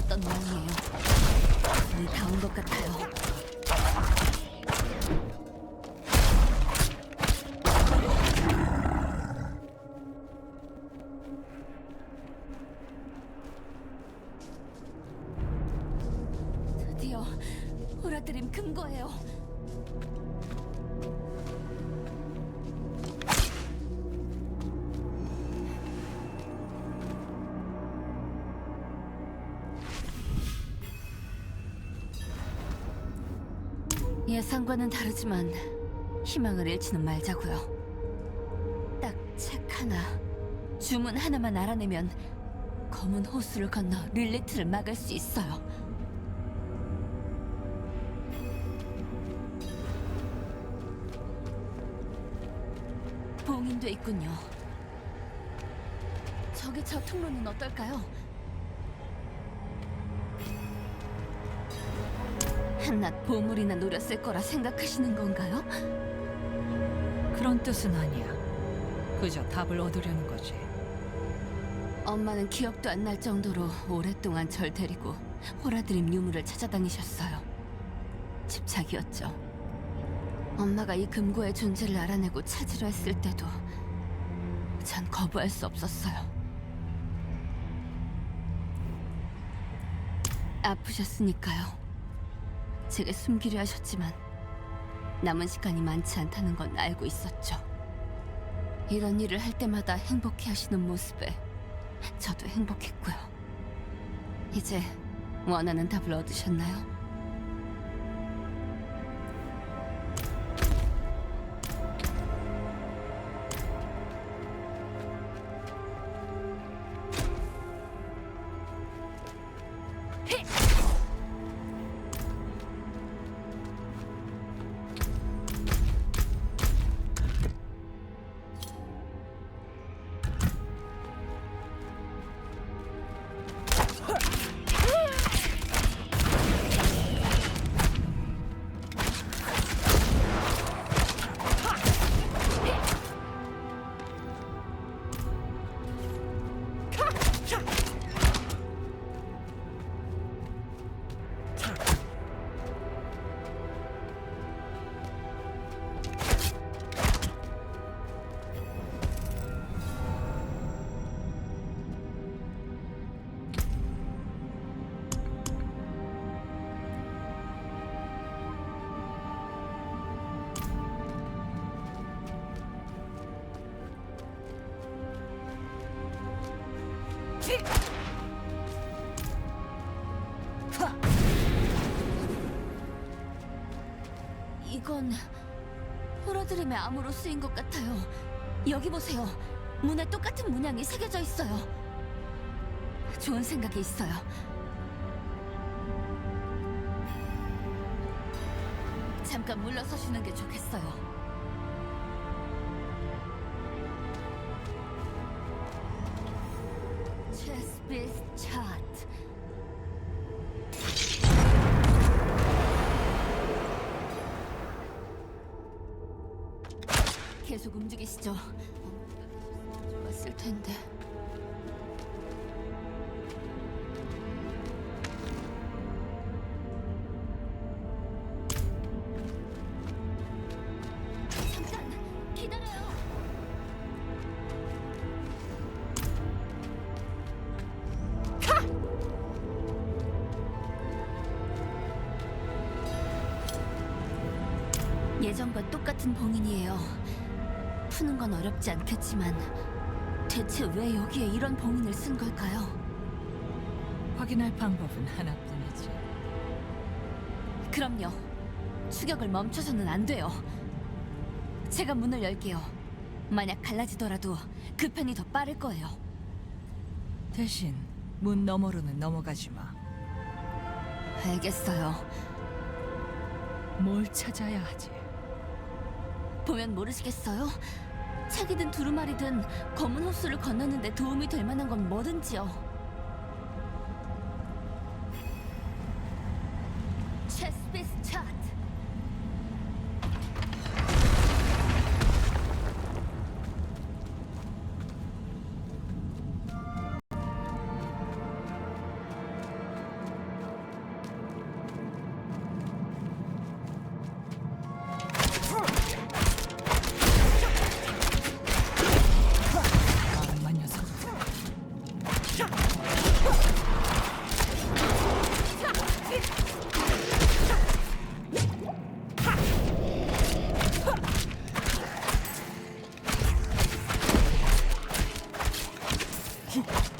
아니었던 모양이에요. 거의 다온 것 같아요. 드디어 호라드림 금고예요. 예상과는 다르지만 희망을 잃지는 말자고요. 딱 책 하나, 주문 하나만 알아내면 검은 호수를 건너 릴리트를 막을 수 있어요. 봉인돼 있군요. 저기 저 통로는 어떨까요? 한낱 보물이나 노렸을 거라 생각하시는 건가요? 그런 뜻은 아니야. 그저 답을 얻으려는 거지. 엄마는 기억도 안 날 정도로 오랫동안 절 데리고 호라드림 유물을 찾아다니셨어요. 집착이었죠. 엄마가 이 금고의 존재를 알아내고 찾으려 했을 때도 전 거부할 수 없었어요. 아프셨으니까요. 제게 숨기려 하셨지만 남은 시간이 많지 않다는 건 알고 있었죠. 이런 일을 할 때마다 행복해 하시는 모습에 저도 행복했고요. 이제 원하는 답을 얻으셨나요? 이건 호러드림의 암호로 쓰인 것 같아요. 여기 보세요. 문에 똑같은 문양이 새겨져 있어요. 좋은 생각이 있어요. 잠깐 물러서 쉬는 게 좋겠어요. 체스비스 계속 움직이시죠. 좋았을 텐데. 잠깐 기다려요. 예전과 똑같은 봉인이에요. 푸는 건 어렵지 않겠지만 대체 왜 여기에 이런 봉인을 쓴 걸까요? 확인할 방법은 하나뿐이지. 그럼요. 추격을 멈춰서는 안 돼요. 제가 문을 열게요. 만약 갈라지더라도 그 편이 더 빠를 거예요. 대신 문 너머로는 넘어가지 마. 알겠어요. 뭘 찾아야 하지? 보면 모르시겠어요? 책이든 두루마리든 검은 호수를 건너는데 도움이 될 만한 건 뭐든지요. Hmph.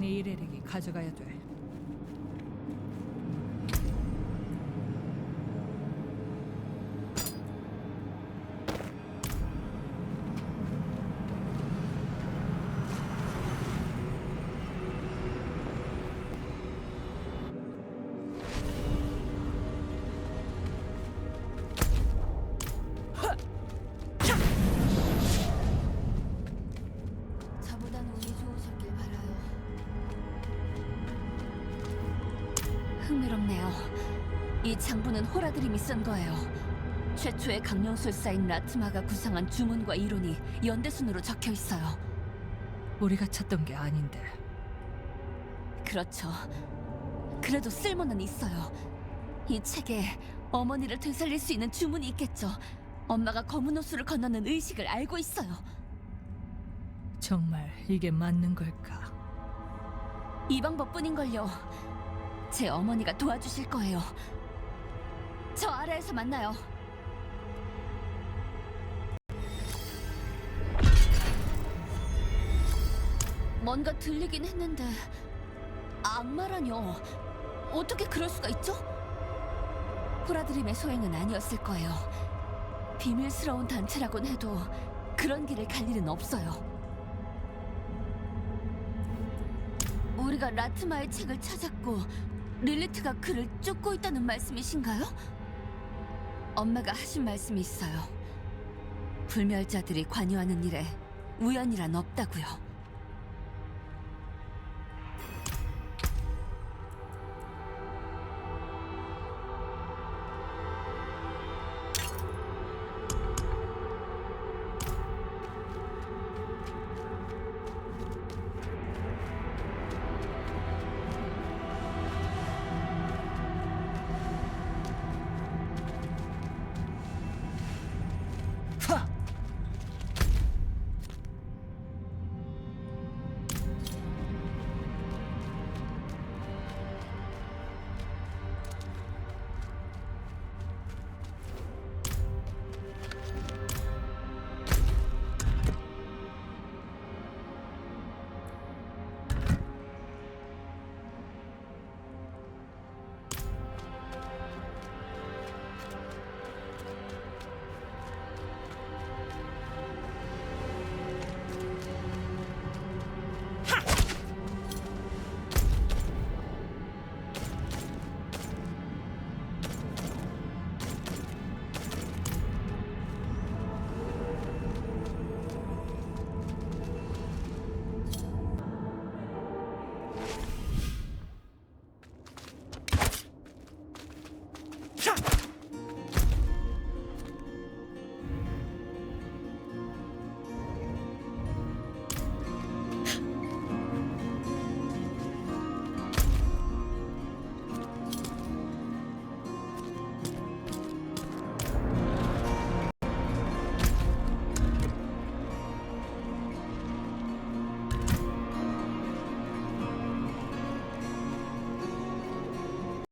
내 일에렉이 가져가야 돼. 호라드림이 쓴 거예요. 최초의 강령술사인 라트마가 구상한 주문과 이론이 연대순으로 적혀 있어요. 우리가 찾던 게 아닌데. 그렇죠. 그래도 쓸모는 있어요. 이 책에 어머니를 되살릴 수 있는 주문이 있겠죠. 엄마가 검은 호수를 건너는 의식을 알고 있어요. 정말 이게 맞는 걸까? 이 방법뿐인걸요. 제 어머니가 도와주실 거예요. 저 아래에서 만나요. 뭔가 들리긴 했는데 악마라뇨. 어떻게 그럴 수가 있죠? 호라드림의 소행은 아니었을 거예요. 비밀스러운 단체라곤 해도 그런 길을 갈 일은 없어요. 우리가 라트마의 책을 찾았고 릴리트가 그를 쫓고 있다는 말씀이신가요? 엄마가 하신 말씀이 있어요. 불멸자들이 관여하는 일에 우연이란 없다고요.